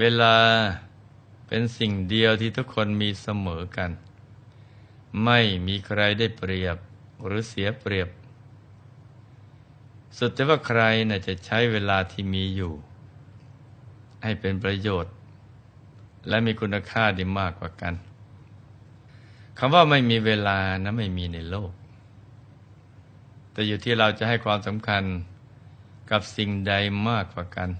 เวลาเป็นสิ่งเดียวที่ทุกคนมีเสมอกัน ไม่มีใครได้เปรียบหรือเสียเปรียบ สุดแต่ว่าใครน่ะจะใช้เวลาที่มีอยู่ ให้เป็นประโยชน์ และมีคุณค่าด้มากกว่ากันคำว่าไม่มีเวลานะไม่มีในโลก แต่อยู่ที่เราจะให้ความสำคัญกับสิ่งใดมากกว่ากัน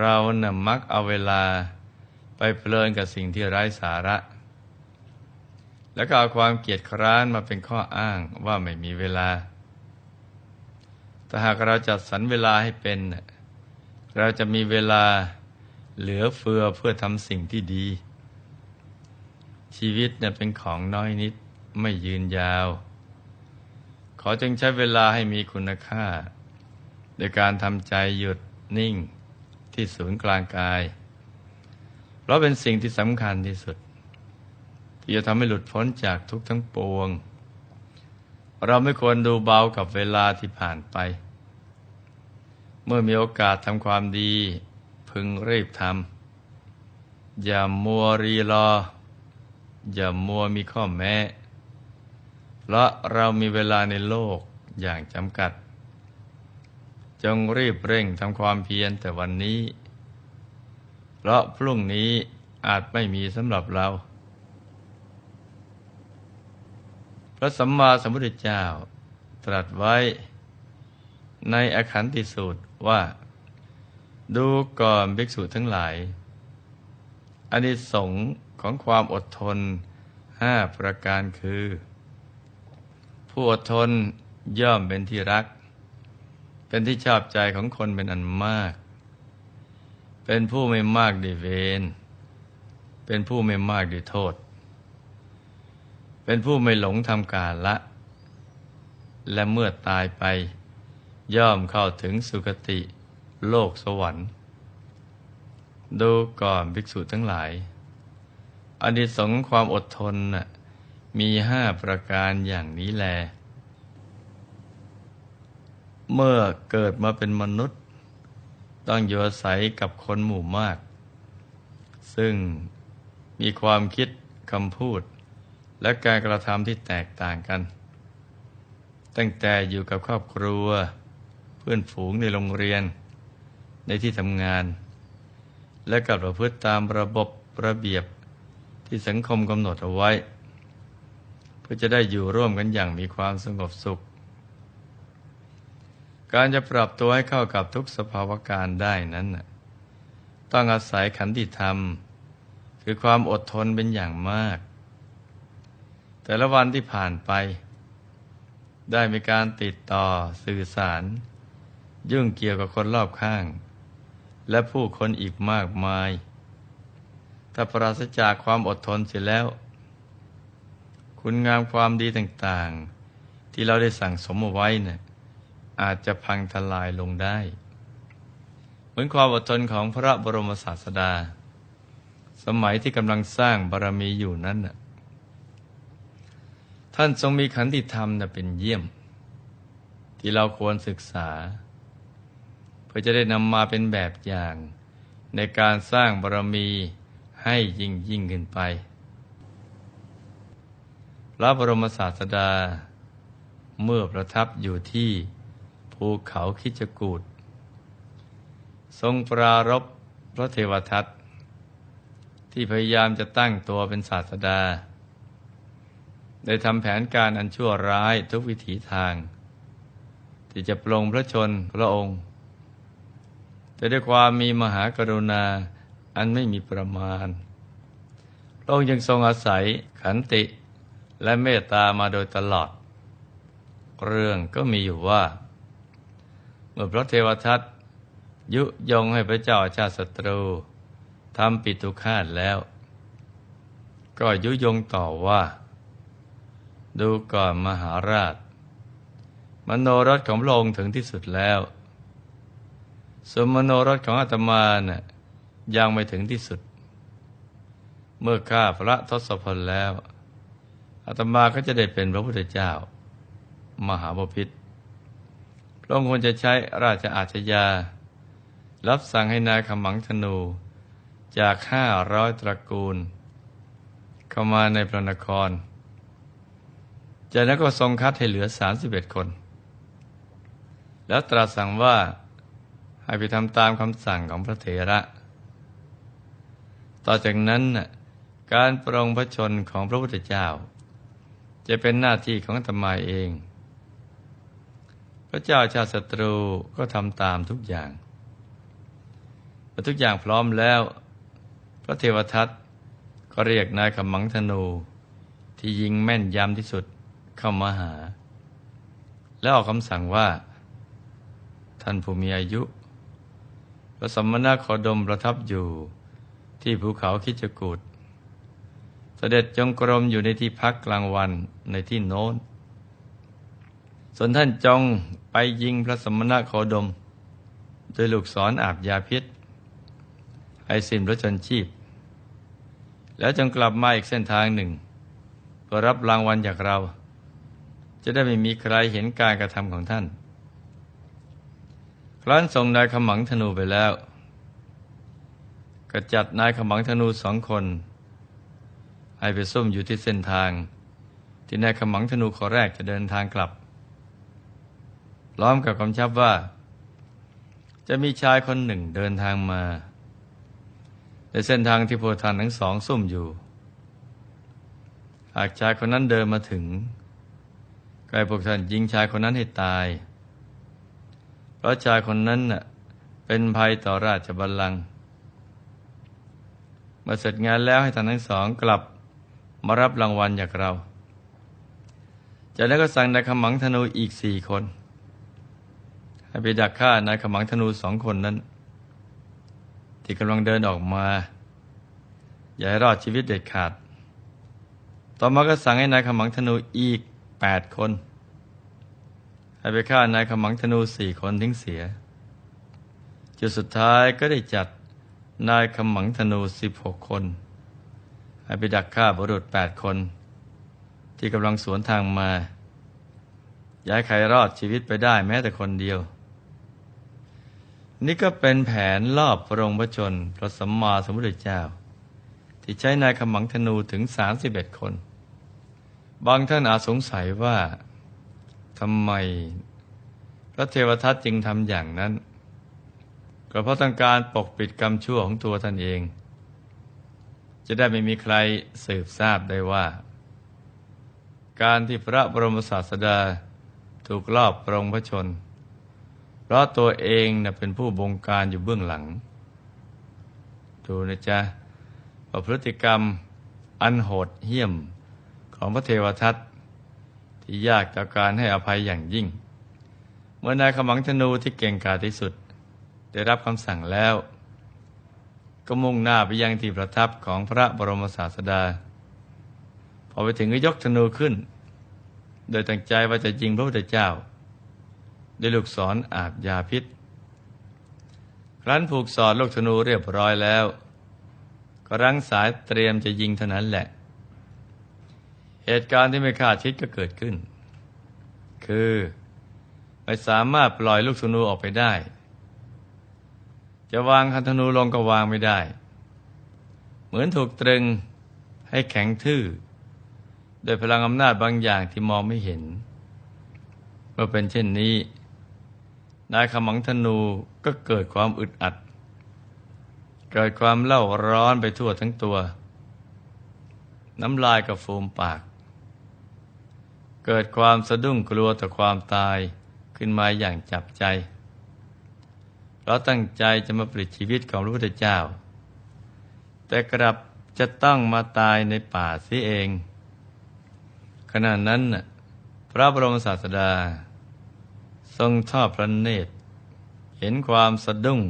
เรานะ่ะมักเอาเวลาไปเพลินกับสิ่งที่ไร้สาระ แล้วก็เอาความเกียดคร้านมาเป็นข้ออ้างว่าไม่มีเวลา แต่หากเราจัดสรรเวลาให้เป็น เราจะมีเวลาเหลือเฟือเพื่อทำสิ่งที่ดี ชีวิตเนี่ยเป็นของน้อยนิดไม่ยืนยาว ขอจึงใช้เวลาให้มีคุณค่า โดยการทำใจหยุดนิ่ง ที่ศูนย์กลางกาย เพราะเป็นสิ่งที่สำคัญที่สุด ที่จะทำให้หลุดพ้นจากทุกทั้งปวง เราไม่ควรดูเบากับเวลาที่ผ่านไป เมื่อมีโอกาสทำความดี พึงรีบทำอย่ามัวรีรอ อย่ามัวมีข้อแม้ เพราะเรามีเวลาในโลกอย่างจำกัด จงรีบเร่งทำความเพียรแต่วันนี้ เพราะพรุ่งนี้อาจไม่มีสำหรับเรา พระสัมมาสัมพุทธเจ้า ตรัสไว้ในอขันติสูตรว่า ดูก่อนภิกษุทั้งหลายอานิสงส์ของความอดทนห้าประการคือ ผู้อดทนย่อมเป็นที่รัก เป็นที่ชอบใจของคนเป็นอันมาก เป็นผู้ไม่มากด้วยเวรเป็นผู้ไม่มากด้วยโทษ เป็นผู้ไม่หลงทำกาละ และเมื่อตายไป ย่อมเข้าถึงสุคติโลกสวรรค์ ดูก่อนภิกษุทั้งหลายอนิสงส์ความอดทนน่ะมีห้าประการอย่างนี้แล เมื่อเกิดมาเป็นมนุษย์ ต้องอยู่อาศัยกับคนหมู่มาก ซึ่งมีความคิดคำพูด และการกระทำที่แตกต่างกัน ตั้งแต่อยู่กับครอบครัว เพื่อนฝูงในโรงเรียน ในที่ทำงาน และกับประพฤติตามระบบระเบียบที่สังคมกำหนดเอาไว้ เพื่อจะได้อยู่ร่วมกันอย่างมีความสงบสุข การจะปรับตัวให้เข้ากับทุกสภาวะการได้นั้นต้องอาศัยขันติธรรม คือความอดทนเป็นอย่างมาก แต่ละวันที่ผ่านไป ได้มีการติดต่อสื่อสาร ยุ่งเกี่ยวกับคนรอบข้าง และผู้คนอีกมากมาย ถ้าปราศจากความอดทนเสียแล้ว คุณงามความดีต่างๆ ที่เราได้สั่งสมเอาไว้เนะี่ย อาจจะพังทลายลงได้ เหมือนความอดทนของพระบรมศาสดา สมัยที่กำลังสร้างบารมีอยู่นั้นน่ะท่านทรงมีขันติธรรมนะเป็นเยี่ยม ที่เราควรศึกษา เพื่อจะได้นำมาเป็นแบบอย่าง ในการสร้างบารมีให้ยิ่งยิ่งขึ้นไป พระบรมศาสดา เมื่อประทับอยู่ที่ ภูเขาคิจกูดทรงปรารบพระเทวทัตที่พยายามจะตั้งตัวเป็นศาสดา ได้ทำแผนการอันชั่วร้ายทุกวิถีทาง ที่จะปลงพระชนพระองค์ แต่ด้วยความมีมหากรุณาอันไม่มีประมาณ พระองค์ยังทรงอาศัยขันติและเมตตามาโดยตลอด เรื่องก็มีอยู่ว่า เมื่อพระเทวทัตยุยงให้พระเจ้าชาติศัตรูทำปิตุคาตแล้ว ก็ยุยงต่อว่า ดูก่อนมหาราช มโนรสของพระองค์ถึงที่สุดแล้วส่วนมโนรสของอาตมานะ่ะยังไม่ถึงที่สุด เมื่อข้าพระทศพลแล้วอาตมาก็จะได้เป็นพระพุทธเจ้า มหาบพิษ พระองค์ควรจะใช้ราชอาชญา รับสั่งให้นายขมังธนูจากห้าร้อยตระกูล เข้ามาในพระนคร จากนั้นก็ทรงคัดให้เหลือสามสิบเอ็ดคน แล้วตรัสสั่งว่าให้ไปทำตามคำสั่งของพระเถระ ต่อจากนั้นการปรองพระชนของพระพุทธเจ้า จะเป็นหน้าที่ของธรรมาเอง พระเจ้าชาติศัตรูก็ทำตามทุกอย่างพอทุกอย่างพร้อมแล้ว พระเทวทัตก็เรียกนายขมังธนูที่ยิงแม่นยำที่สุดเข้ามาหา แล้วออกคำสั่งว่า ท่านผู้มีอายุ พระสมณะโคดมประทับอยู่ที่ภูเขาคิจกูดเสด็จจงกรมอยู่ในที่พักกลางวันในที่โน้น ส่วนท่านจงไปยิงพระสมณะโคดม โดยลูกศรออาบยาพิษให้สิ้นพระชนชีพ แล้วจงกลับมาอีกเส้นทางหนึ่งเพื่อรับรางวัลจากเรา จะได้ไม่มีใครเห็นการกระทำของท่าน ครั้นส่งนายขมังธนูไปแล้ว ก็จัดนายขมังธนูสองคน ให้ไปซุ่มอยู่ที่เส้นทาง ที่นายขมังธนูขอแรกจะเดินทางกลับ ล้อมกับคำชับว่า จะมีชายคนหนึ่งเดินทางมาในเส้นทางที่พวกท่านทั้งสองซุ่มอยู่ หากชายคนนั้นเดินมาถึงก็ให้พวกท่านยิงชายคนนั้นให้ตาย เพราะชายคนนั้นเป็นภัยต่อราชบัลลังก์มาเสร็จงานแล้วให้ท่านทั้งสองกลับมารับรางวัลจากเรา จากนั้นก็สั่งนายขมังธนูอีกสี่คน ให้ไปดักฆ่านายขมังธนูสองคนนั้น ที่กำลังเดินออกมา อย่าให้รอดชีวิตเด็ดขาด ต่อมาก็สั่งให้นายขมังธนูอีกแปดคน ให้ไปฆ่านายขมังธนูสี่คนทิ้งเสีย จุดสุดท้ายก็ได้จัดนายขมังธนูสิบหกคน ให้ไปดักฆ่าบุรุษแปดคน ที่กำลังสวนทางมา ย้ายใครรอดชีวิตไปได้แม้แต่คนเดียว นี่ก็เป็นแผนลอบพระองค์พระชนพระสัมมาสัมพุทธเจ้า ที่ใช้นายขมังธนูถึงสามสิบเอ็ดคน บางท่านอาจสงสัยว่าทำไม พระเทวทัตจึงทำอย่างนั้น ก็เพราะต้องการปกปิดกรรมชั่วของตัวท่านเอง จะได้ไม่มีใครสืบทราบได้ว่า การที่พระบรมศาสดาถูกลอบปรงพระชน ราะตัวเองนะเป็นผู้บงการอยู่เบื้องหลัง ดูนะจ๊ะว่าพฤติกรรมอันโหดเหี้ยมของพระเทวทัตที่ยากต่อการให้อภัยอย่างยิ่ง เมื่อนายขมังธนูที่เก่งกาจที่สุด ได้รับคำสั่งแล้ว ก็มุ่งหน้าไปยังที่ประทับของพระบรมศาสดา พอไปถึงก็ยกธนูขึ้นโดยตั้งใจว่าจะยิงพระพุทธเจ้า ด้วยลูกศรออาบยาพิษ ครั้นผูกสอดลูกธนูเรียบร้อยแล้ว ก็รั้งสายเตรียมจะยิงเท่านั้นแหละ เหตุการณ์ที่ไม่คาดคิดก็เกิดขึ้น คือไม่สามารถปล่อยลูกธนูออกไปได้ จะวางคันธนูลงก็วางไม่ได้ เหมือนถูกตรึงให้แข็งทื่อโดยพลังอำนาจบางอย่างที่มองไม่เห็น เมื่อเป็นเช่นนี้ นายขมังธนูก็เกิดความอึดอัด เกิดความเล่าร้อนไปทั่วทั้งตัว น้ำลายกับฟูมปาก เกิดความสะดุ้งกลัวต่อความตายขึ้นมาอย่างจับใจเราตั้งใจจะมาปลิดชีวิตของพระพุทธเจ้า แต่กลับจะต้องมาตายในป่าเสียเอง ขณะนั้นพระบรมศาสดา ทรงทอดพระเนตร เห็นความสะดุ้ง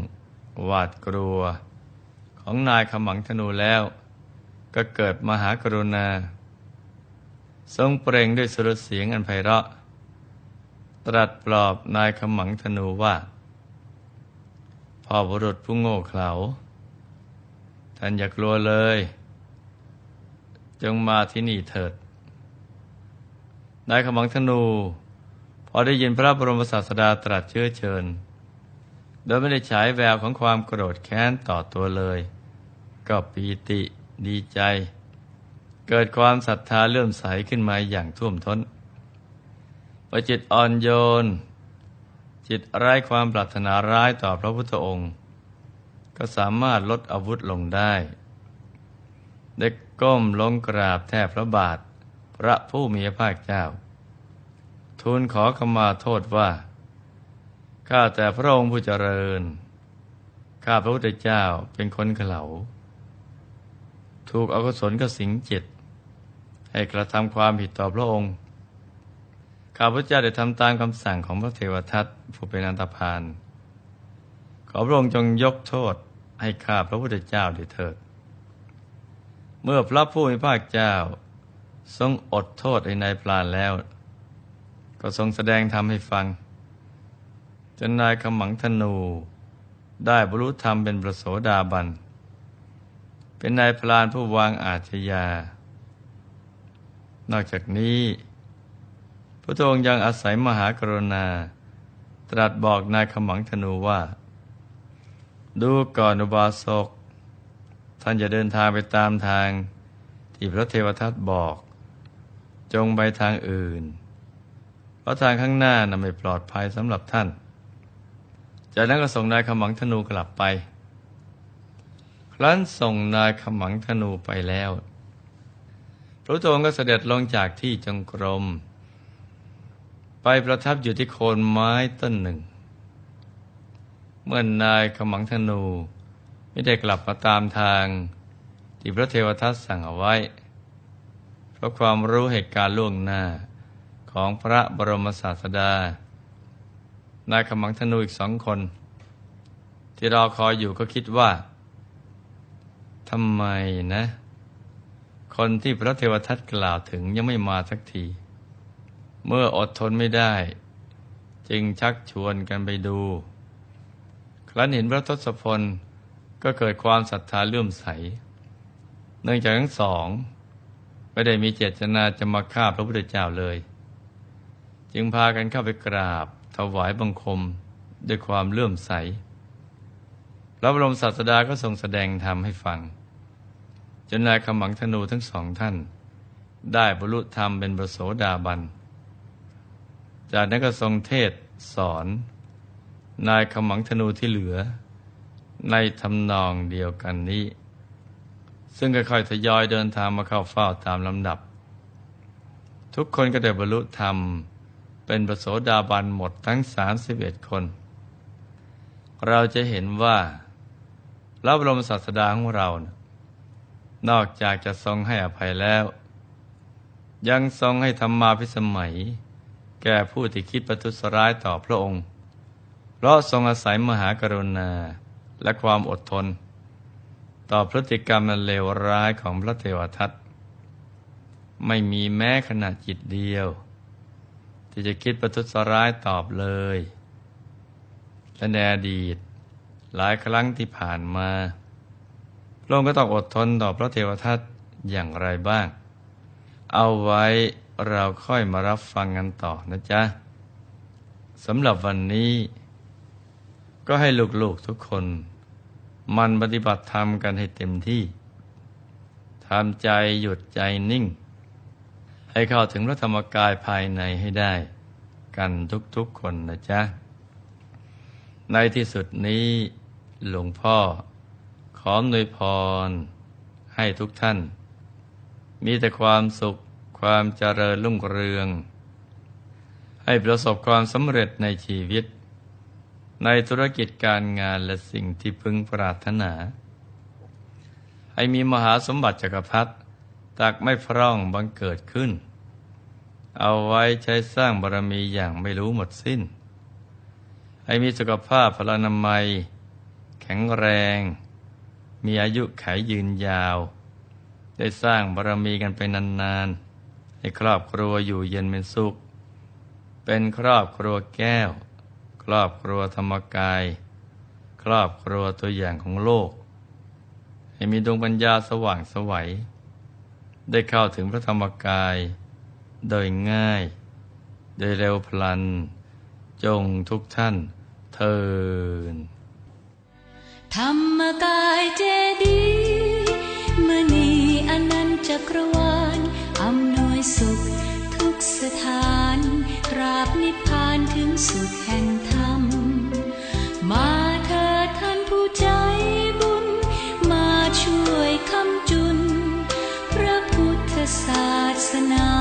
หวาดกลัว ของนายขมังธนูแล้ว ก็เกิดมหากรุณา ทรงเปล่งด้วยสุรเสียงอันไพเราะ ตรัสปลอบนายขมังธนูว่าพ่อบุรุษผู้โง่เขลาท่านอย่ากลัวเลย จงมาที่นี่เถิดนายขมังธนู พอได้ยินพระบรมศาสดาตรัสเชื้อเชิญ โดยไม่ได้ฉายแววของความโกรธแค้นต่อตัวเลย ก็ปีติดีใจ เกิดความศรัทธาเลื่อมใสขึ้นมาอย่างท่วมท้นพอจิตอ่อนโยน จิตไร้ความปรารถนาร้ายต่อพระพุทธองค์ ก็สามารถลดอาวุธลงได้ได้ก้มลงกราบแทบพระบาท พระผู้มีพระภาคเจ้า ทูลขอขมาโทษว่า ข้าแต่พระองค์ผู้เจริญ ข้าพระพุทธเจ้าเป็นคนเขลาถูกอกุศลกสิงจิต ให้กระทำความผิดต่อพระองค์ ข้าพระเจ้าได้ทำตามคำสั่งของพระเทวทัตผู้เป็นอันตพาน ขอพระองค์จงยกโทษให้ข้าพระพุทธเจ้าด้วยเถิด เมื่อพระผู้มีพระเจ้าทรงอดโทษในนายพลานแล้ว ก็ทรงแสดงธรรมให้ฟัง จนนายขมังธนู ได้บรรลุธรรมเป็นประโสดาบัน เป็นนายพลานผู้วางอาชญา นอกจากนี้ พระองค์ยังอาศัยมหากรุณา ตรัสบอกนายขมังธนูว่า ดูก่อนอุบาสก ท่านจะเดินทางไปตามทาง ที่พระเทวทัตบอก จงไปทางอื่น เพราะทางข้างหน้าน่ะไม่ปลอดภัยสำหรับท่าน จากนั้นก็ส่งนายขมังธนูกลับไป ครั้นส่งนายขมังธนูไปแล้ว พระองค์ก็เสด็จลงจากที่จงกรม ไปประทับอยู่ที่โคนไม้ต้นหนึ่ง เมื่อนนายขมังธนูไม่ได้กลับมาตามทางที่พระเทวทัตสั่งเอาไว้ เพราะความรู้เหตุการณ์ล่วงหน้า ของพระบรมศาสดา นายขมังธนูอีกสองคน ที่รอคอยอยู่ก็คิดว่าทำไมนะ คนที่พระเทวทัตกล่าวถึงยังไม่มาสักที เมื่ออดทนไม่ได้ จึงชักชวนกันไปดู ครั้นเห็นพระทศพลก็เกิดความศรัทธาเลื่อมใส เนื่องจากทั้งสอง ไม่ได้มีเจตนาจะมาฆ่าพระพุทธเจ้าเลย จึงพากันเข้าไปกราบถวายบังคมด้วยความเลื่อมใส พระบรมศาสดาก็ทรงแสดงธรรมให้ฟัง จนนายขมังธนูทั้งสองท่าน ได้บรรลุธรรมเป็นประโสดาบัน จากนั้นก็ทรงเทศสอน นายขมังธนูที่เหลือ ในทำนองเดียวกันนี้ ซึ่งก็ค่อยทยอยเดินทางมาเข้าเฝ้าตามลำดับ ทุกคนก็ได้บรรลุธรรมเป็นประโสดาบันหมดทั้ง 31 คน เราจะเห็นว่าพระบรมศาสดาของเรานะนอกจากจะทรงให้อภัยแล้ว ยังทรงให้ธรรมาพิสมัย แก่ผู้ที่คิดประทุษร้ายต่อพระองค์ เพราะทรงอาศัยมหากรุณาและความอดทน ต่อพฤติกรรมเลวร้ายของพระเทวทัตไม่มีแม้ขนาดจิตเดียว ที่จะคิดประทุษร้ายตอบเลย และในอดีต หลายครั้งที่ผ่านมาพระองค์ก็ต้องอดทนต่อพระเทวทัตอย่างไรบ้าง เอาไว้เราค่อยมารับฟังกันต่อนะจ๊ะสำหรับวันนี้ ก็ให้ลูกๆทุกคน มันปฏิบัติธรรมกันให้เต็มที่ทำใจหยุดใจนิ่ง ให้เข้าถึงพระธรรมกายภายในให้ได้ กันทุกๆคนนะจ๊ะ ในที่สุดนี้หลวงพ่อ ขออวยพร ให้ทุกท่าน มีแต่ความสุขความเจริญรุ่งเรือง ให้ประสบความสำเร็จในชีวิต ในธุรกิจการงานและสิ่งที่พึงปรารถนา ให้มีมหาสมบัติจักรพรรดิ ตักไม่พร่องบังเกิดขึ้น เอาไว้ใช้สร้างบารมีอย่างไม่รู้หมดสิ้น ให้มีสุขภาพพลานามัย แข็งแรง มีอายุขายยืนยาว ได้สร้างบารมีกันไปนานๆ ให้ครอบครัวอยู่เย็นเป็นสุข เป็นครอบครัวแก้ว ครอบครัวธรรมกาย ครอบครัวตัวอย่างของโลก ให้มีดวงปัญญาสว่างสวัย ได้เข้าถึงพระธรรมกาย โดยง่าย โดยเร็วพลัน จงทุกท่านเทินธรรมกายเจดีมณีอนันต์จักรวาลอำนวยสุขทุกสถานตราบนิพพานถึงสุขแห่งธรรม มาเถิดท่านผู้ใจ ม